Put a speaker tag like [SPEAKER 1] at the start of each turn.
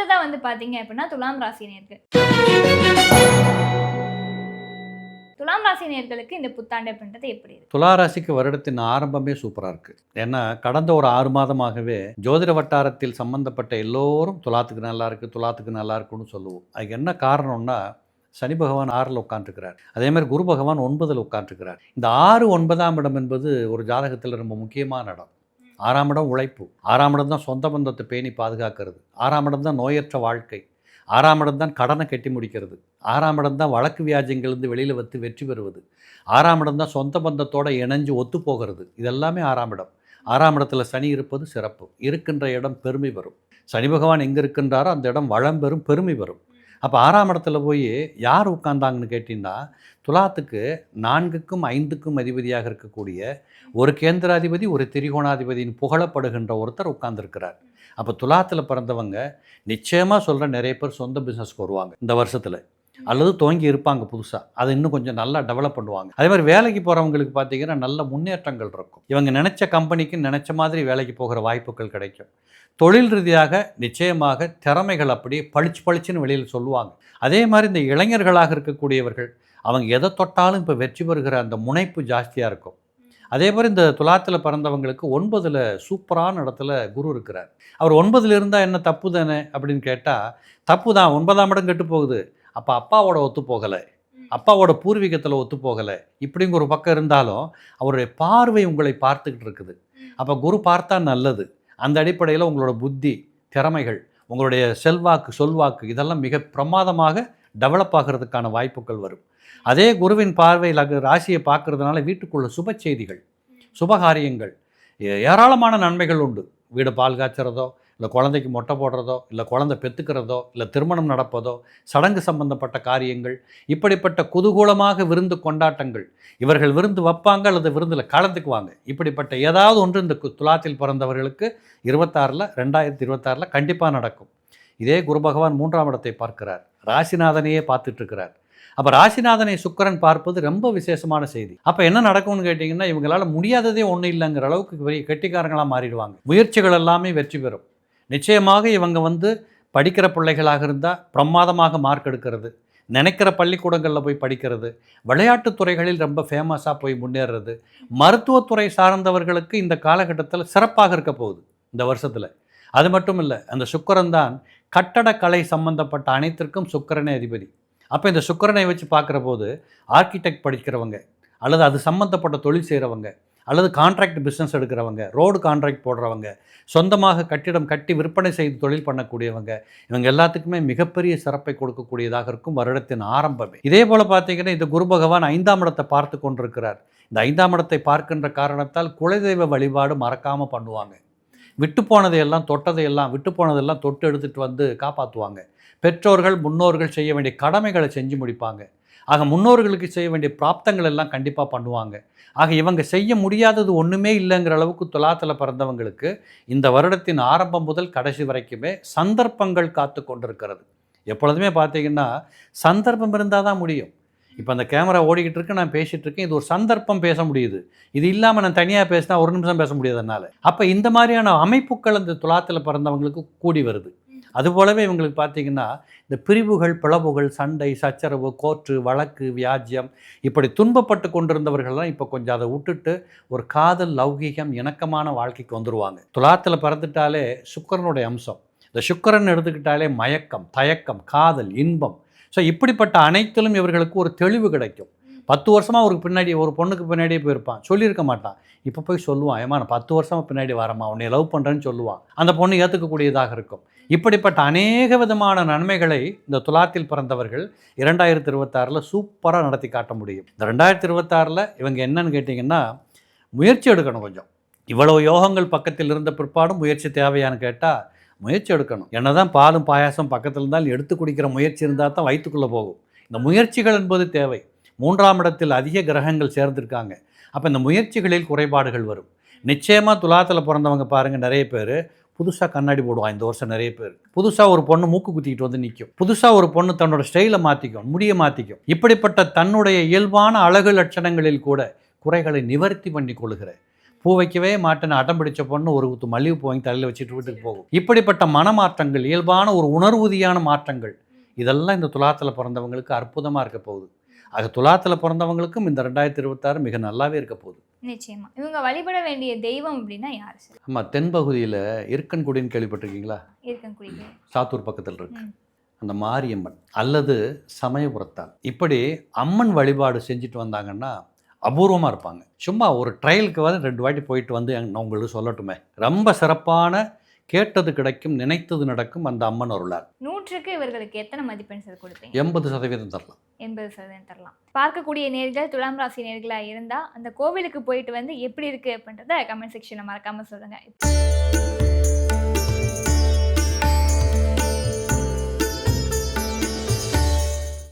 [SPEAKER 1] அடுத்ததா வந்து பாத்தீங்க அப்படின்னா துலாம் ராசினியருக்கு துலாம் ராசினியர்களுக்கு இந்த புத்தாண்டு அப்படின்றது எப்படி இருக்கு?
[SPEAKER 2] துளாராசிக்கு வருடத்தின் ஆரம்பமே சூப்பராக இருக்குது ஏன்னா கடந்த ஒரு ஆறு மாதமாகவே ஜோதிட வட்டாரத்தில் சம்பந்தப்பட்ட எல்லோரும் துலாத்துக்கு நல்லா இருக்குது துலாத்துக்கு நல்லா இருக்குன்னு சொல்லுவோம். அதுக்கு என்ன காரணம்னா சனி பகவான் ஆறில் உட்காந்துருக்கிறார் அதே மாதிரி குரு பகவான் ஒன்பதில் உட்காந்துருக்கிறார் இந்த ஆறு ஒன்பதாம் இடம் என்பது ஒரு ஜாதகத்தில் ரொம்ப முக்கியமான இடம். ஆறாம் இடம் உழைப்பு. ஆறாம் இடம் தான் சொந்த பந்தத்தை பேணி பாதுகாக்கிறது. ஆறாம் இடம் தான் நோயற்ற வாழ்க்கை. ஆறாம் இடம் தான் கடனை கட்டி முடிக்கிறது. ஆறாம் இடம் தான் வழக்கு வியாஜங்கள்லேருந்து வெளியில் வந்து வெற்றி பெறுவது. ஆறாம் இடம் தான் சொந்த பந்தத்தோடு இணைஞ்சு ஒத்து போகிறது. இதெல்லாமே ஆறாம் இடம். ஆறாம் இடத்துல சனி இருப்பது சிறப்பு. இருக்கின்ற இடம் பெருமை வரும். சனி பகவான் எங்கே இருக்கின்றாரோ அந்த இடம் வளம் பெறும் பெருமை வரும். அப்போ ஆறாம் இடத்துல போய் யார் உட்கார்ந்தாங்கன்னு கேட்டிங்கன்னா துலாத்துக்கு நான்குக்கும் ஐந்துக்கும் அதிபதியாக இருக்கக்கூடிய ஒரு கேந்திராதிபதி ஒரு திரிகோணாதிபதியின் புகழப்படுகின்ற ஒருத்தர் உட்கார்ந்துருக்கிறார். அப்போ துலாத்தில் பிறந்தவங்க நிச்சயமாக சொல்கிற நிறைய பேர் சொந்த பிஸ்னஸ்க்கு வருவாங்க இந்த வருஷத்தில். அல்லது துவங்கி இருப்பாங்க புதுசாக அதை இன்னும் கொஞ்சம் நல்லா டெவலப் பண்ணுவாங்க. அதே மாதிரி வேலைக்கு போகிறவங்களுக்கு பார்த்தீங்கன்னா நல்ல முன்னேற்றங்கள் இருக்கும். இவங்க நினச்ச கம்பெனிக்கு நினச்ச மாதிரி வேலைக்கு போகிற வாய்ப்புகள் கிடைக்கும். தொழில் ரீதியாக நிச்சயமாக திறமைகள் அப்படியே பளிச்சு பளிச்சுன்னு வெளியில் சொல்லுவாங்க. அதே மாதிரி இந்த இளைஞர்களாக இருக்கக்கூடியவர்கள் அவங்க எதை தொட்டாலும் இப்போ வெற்றி பெறுகிற அந்த முனைப்பு ஜாஸ்தியாக இருக்கும். அதே மாதிரி இந்த துலாத்தில் பிறந்தவங்களுக்கு ஒன்பதில் சூப்பரான இடத்துல குரு இருக்கிறார். அவர் ஒன்பதில் இருந்தால் என்ன தப்பு தானே அப்படின்னு கேட்டால் தப்பு தான். ஒன்பதாம் இடம் கெட்டு போகுது. அப்போ அப்பாவோட ஒத்து போகலை. அப்பாவோட பூர்வீகத்தில் ஒத்து போகலை. இப்படிங்க ஒரு பக்கம் இருந்தாலும் அவருடைய பார்வை உங்களை பார்த்துக்கிட்டு இருக்குது. அப்போ குரு பார்த்தா நல்லது. அந்த அடிப்படையில் உங்களோட புத்தி திறமைகள் உங்களுடைய செல்வாக்கு சொல்வாக்கு இதெல்லாம் மிக பிரமாதமாக டெவலப் ஆகிறதுக்கான வாய்ப்புகள் வரும். அதே குருவின் பார்வையில் ராசியை பார்க்கறதுனால வீட்டுக்குள்ள சுப செய்திகள் சுபகாரியங்கள் ஏராளமான நன்மைகள் உண்டு. வீடு பால் காய்ச்சறதோ இல்லை குழந்தைக்கு மொட்டை போடுறதோ இல்லை குழந்தை பெற்றுக்கிறதோ இல்லை திருமணம் நடப்பதோ சடங்கு சம்பந்தப்பட்ட காரியங்கள் இப்படிப்பட்ட குதூகூலமாக விருந்து கொண்டாட்டங்கள் இவர்கள் விருந்து வைப்பாங்க அல்லது விருந்தில் கலந்துக்குவாங்க. இப்படிப்பட்ட ஏதாவது ஒன்று இந்த கு- துலாத்தில் பிறந்தவர்களுக்கு இருபத்தாறில் ரெண்டாயிரத்தி இருபத்தாறில் கண்டிப்பாக நடக்கும். இதே குரு பகவான் மூன்றாம் இடத்தை பார்க்கிறார். ராசிநாதனையே பார்த்துட்ருக்கிறார் அப்போ ராசிநாதனை சுக்கிரன் பார்ப்பது ரொம்ப விசேஷமான செய்தி. அப்போ என்ன நடக்கும்னு கேட்டிங்கன்னா இவங்களால் முடியாததே ஒன்றும் இல்லைங்கிற அளவுக்கு பெரிய கெட்டிக்காரங்களாக மாறிடுவாங்க. முயற்சிகள் எல்லாமே வெற்றி பெறும். நிச்சயமாக இவங்க வந்து படிக்கிற பிள்ளைகளாக இருந்தால் பிரமாதமாக மார்க் எடுக்கிறது. நினைக்கிற பள்ளிக்கூடங்களில் போய் படிக்கிறது. விளையாட்டுத் துறைகளில் ரொம்ப ஃபேமஸாக போய் முன்னேறுறது மருத்துவத்துறை சார்ந்தவர்களுக்கு இந்த காலகட்டத்தில் சிறப்பாக இருக்க போகுது இந்த வருஷத்தில். அது மட்டும் இல்லை அந்த சுக்கரன் தான் கட்டடக்கலை சம்பந்தப்பட்ட அனைத்திற்கும் சுக்கரனே அதிபதி. அப்போ இந்த சுக்கரனை வச்சு பார்க்குற போது ஆர்கிடெக்ட் படிக்கிறவங்க அல்லது அது சம்மந்தப்பட்ட தொழில் செய்கிறவங்க அல்லது கான்ட்ராக்ட் பிஸ்னஸ் எடுக்கிறவங்க ரோடு கான்ட்ராக்ட் போடுறவங்க சொந்தமாக கட்டிடம் கட்டி விற்பனை செய்து தொழில் பண்ணக்கூடியவங்க இவங்க எல்லாத்துக்குமே மிகப்பெரிய சிறப்பை கொடுக்கக்கூடியதாக இருக்கும் வருடத்தின் ஆரம்பமே. இதே போல் பார்த்தீங்கன்னா இந்த குரு பகவான் ஐந்தாம் இடத்தை பார்த்து கொண்டிருக்கிறார். இந்த ஐந்தாம் இடத்தை பார்க்கின்ற காரணத்தால் குலதெய்வ வழிபாடு மறக்காமல் பண்ணுவாங்க. விட்டு போனதையெல்லாம் தொட்டதையெல்லாம் விட்டு போனதெல்லாம் தொட்டு எடுத்துகிட்டு வந்து காப்பாற்றுவாங்க பெற்றோர்கள் முன்னோர்கள் செய்ய வேண்டிய கடமைகளை செஞ்சு முடிப்பாங்க. ஆக முன்னோர்களுக்கு செய்ய வேண்டிய பிராப்தங்கள் எல்லாம் கண்டிப்பாக பண்ணுவாங்க. ஆக இவங்க செய்ய முடியாதது ஒன்றுமே இல்லைங்கிற அளவுக்கு துலாத்தில் பிறந்தவங்களுக்கு இந்த வருடத்தின் ஆரம்பம் முதல் கடைசி வரைக்குமே சந்தர்ப்பங்கள் காத்து கொண்டிருக்கிறது. எப்பொழுதுமே பார்த்தீங்கன்னா சந்தர்ப்பம் இருந்தால் தான் முடியும். இப்போ அந்த கேமரா ஓடிக்கிட்டு இருக்கு நான் பேசிகிட்டு இருக்கேன் இது ஒரு சந்தர்ப்பம் பேச முடியுது. இது இல்லாமல் நான் தனியாக பேசினா ஒரு நிமிஷம் பேச முடியாது என்னால். அப்போ இந்த மாதிரியான அமைப்புகள் அந்த துலாத்தில் பிறந்தவங்களுக்கு கூடி வருது. அதுபோலவே இவங்களுக்கு பார்த்தீங்கன்னா இந்த பிரிவுகள் பிளவுகள் சண்டை சச்சரவு கோர்ட்டு வழக்கு வியாஜ்யம் இப்படி துன்பப்பட்டு கொண்டிருந்தவர்கள்லாம் இப்போ கொஞ்சம் அதை விட்டுட்டு ஒரு காதல் லௌகீகம் இணக்கமான வாழ்க்கைக்கு வந்துடுவாங்க துலாத்தில் பிறந்துட்டாலே சுக்கிரனுடைய அம்சம். இந்த சுக்கரன் எடுத்துக்கிட்டாலே மயக்கம் தயக்கம் காதல் இன்பம். ஸோ இப்படிப்பட்ட அனைத்திலும் இவர்களுக்கு ஒரு தெளிவு கிடைக்கும். பத்து வருஷமாக அவருக்கு பின்னாடி ஒரு பொண்ணுக்கு பின்னாடியே போயிருப்பான். சொல்லியிருக்க மாட்டான். இப்போ போய் சொல்லுவான் ஏமா நான் பத்து வருஷமாக பின்னாடி வரமா உன்னை லவ் பண்ணுறேன்னு சொல்லுவான். அந்த பொண்ணு ஏற்றுக்கக்கூடியதாக இருக்கும். இப்படிப்பட்ட அநேக விதமான நன்மைகளை இந்த துலாத்தில் பிறந்தவர்கள் இரண்டாயிரத்தி இருபத்தாறில் சூப்பராக நடத்தி காட்ட முடியும். இந்த ரெண்டாயிரத்தி இருபத்தாறில் இவங்க என்னன்னு கேட்டிங்கன்னா முயற்சி எடுக்கணும் கொஞ்சம். இவ்வளவு யோகங்கள் பக்கத்தில் இருந்த பிற்பாடும் முயற்சி தேவையான்னு கேட்டால் முயற்சி எடுக்கணும். என்ன தான் பாலும் பாயாசம் பக்கத்தில் இருந்தாலும் எடுத்து குடிக்கிற முயற்சி இருந்தால் தான் வயிற்றுக்குள்ளே போகும். இந்த முயற்சிகள் என்பது தேவை. மூன்றாம் இடத்தில் அதிக கிரகங்கள் சேர்ந்திருக்காங்க. அப்போ இந்த முயற்சிகளில் குறைபாடுகள் வரும். நிச்சயமாக துலாத்தில் பிறந்தவங்க பாருங்கள் நிறைய பேர் புதுசாக கண்ணாடி போடுவான் இந்த வருஷம் நிறைய பேர். புதுசாக ஒரு பொண்ணு மூக்கு குத்திக்கிட்டு வந்து நிற்கும் புதுசாக ஒரு பொண்ணு தன்னோட ஸ்டைலை மாற்றிக்கும் முடியை மாற்றிக்கும் இப்படிப்பட்ட தன்னுடைய இயல்பான அழகு லட்சணங்களில் கூட குறைகளை நிவர்த்தி பண்ணி கொள்கிற. பூ வைக்கவே மாட்டேன்னு அடம் பிடிச்ச பொண்ணு ஒரு குத்து மல்லிகை பூ வாங்கி தலையில் வச்சுட்டு வீட்டுக்கு போகும். இப்படிப்பட்ட மனமாற்றங்கள் இயல்பான ஒரு உணர்வுதியான மாற்றங்கள் இதெல்லாம் இந்த துலாத்தில் பிறந்தவங்களுக்கு அற்புதமாக இருக்க போகுது. ஆக துலாத்தில் பிறந்தவங்களுக்கும் இந்த ரெண்டாயிரத்தி இருபத்தாறு மிக நல்லாவே இருக்க போகுது.
[SPEAKER 1] நிச்சயமா. இவங்க வழிபட வேண்டிய தெய்வம் அப்படின்னா யார் சார்?
[SPEAKER 2] ஆமாம் தென்பகுதியில் இருக்கன்குடின்னு கேள்விப்பட்டிருக்கீங்களா?
[SPEAKER 1] இருக்கன்குடி
[SPEAKER 2] சாத்தூர் பக்கத்தில் இருக்கு. அந்த மாரியம்மன் அல்லது சமயபுரத்தால் இப்படி அம்மன் வழிபாடு செஞ்சுட்டு வந்தாங்கன்னா அபூர்வமாக இருப்பாங்க. சும்மா ஒரு ட்ரையலுக்கு வந்து ரெண்டு வாட்டி போயிட்டு வந்து நான் உங்களுக்கு சொல்லட்டுமே. ரொம்ப சிறப்பான கேட்டது கிடைக்கும் நினைத்தது நடக்கும் அந்த அம்மன் அருளார்
[SPEAKER 1] நூற்றுக்கு இவர்களுக்கு எத்தனை மதிப்பெண் சார் கொடுப்பீங்க
[SPEAKER 2] எண்பது சதவீதம் தரலாம்.
[SPEAKER 1] எண்பது சதவீதம் தரலாம். பார்க்கக்கூடிய நேர்கள் துலாம் ராசி நேர்களாக இருந்தால் அந்த கோவிலுக்கு போயிட்டு வந்து எப்படி இருக்கு அப்படின்றத கமெண்ட் செக்ஷனில் மறக்காம சொல்லுங்க.